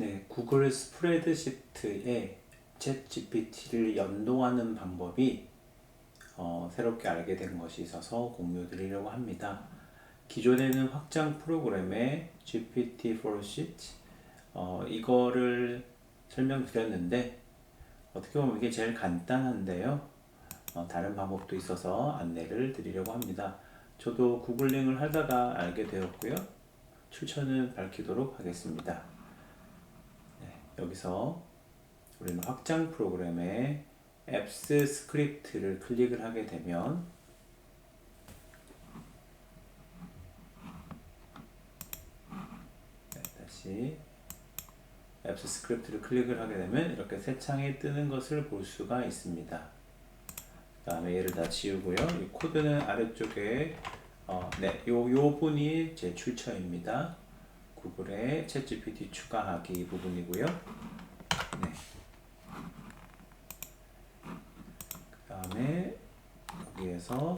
네, 구글 스프레드시트에 챗 GPT를 연동하는 방법이 어, 새롭게 알게 된 것이 있어서 공유 드리려고 합니다. 기존에는 확장 프로그램에 GPT-4 Sheet 어, 이거를 설명드렸는데 어떻게 보면 이게 제일 간단한데요. 어, 다른 방법도 있어서 안내를 드리려고 합니다. 저도 구글링을 하다가 알게 되었고요. 출처는 밝히도록 하겠습니다. 네, 여기서 우리는 확장 프로그램에 앱스 스크립트를 클릭을 하게 되면 네, 다시 앱스 스크립트를 클릭을 하게 되면 이렇게 새 창이 뜨는 것을 볼 수가 있습니다. 그 다음에 얘를 다 지우고요. 이 코드는 아래쪽에 어, 네, 요, 요 분이 제 출처입니다. 구글의 챗GPT 추가하기 부분이고요. 네. 그 다음에 여기에서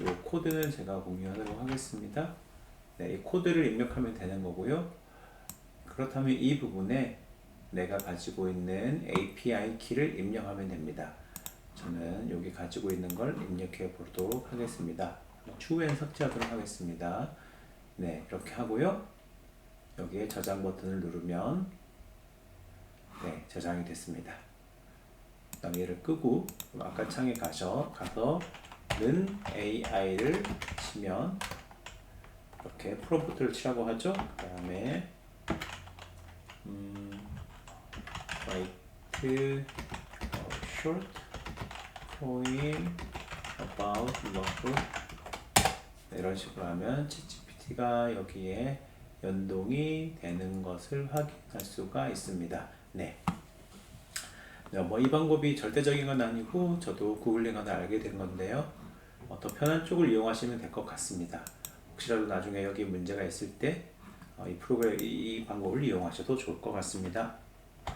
이 코드는 제가 공유하도록 하겠습니다. 네, 이 코드를 입력하면 되는 거고요. 그렇다면 이 부분에 내가 가지고 있는 API 키를 입력하면 됩니다. 저는 여기 가지고 있는 걸 입력해 보도록 하겠습니다. 추후엔 삭제하도록 하겠습니다. 네, 이렇게 하고요. 여기에 저장 버튼을 누르면 네, 저장이 됐습니다. 그다음 얘를 끄고 아까 창에 가셔 가서 는 AI를 치면 이렇게 프롬프트를 치라고 하죠. 그다음에 음, write a short poem about love 네, 이런 식으로 하면 챗GPT가 여기에 연동이 되는 것을 확인할 수가 있습니다. 네. 뭐 이 방법이 절대적인 건 아니고 저도 구글링하다 알게 된 건데요. 어, 더 편한 쪽을 이용하시면 될 것 같습니다. 혹시라도 나중에 여기 문제가 있을 때 어, 이 프로그램 이 방법을 이용하셔도 좋을 것 같습니다.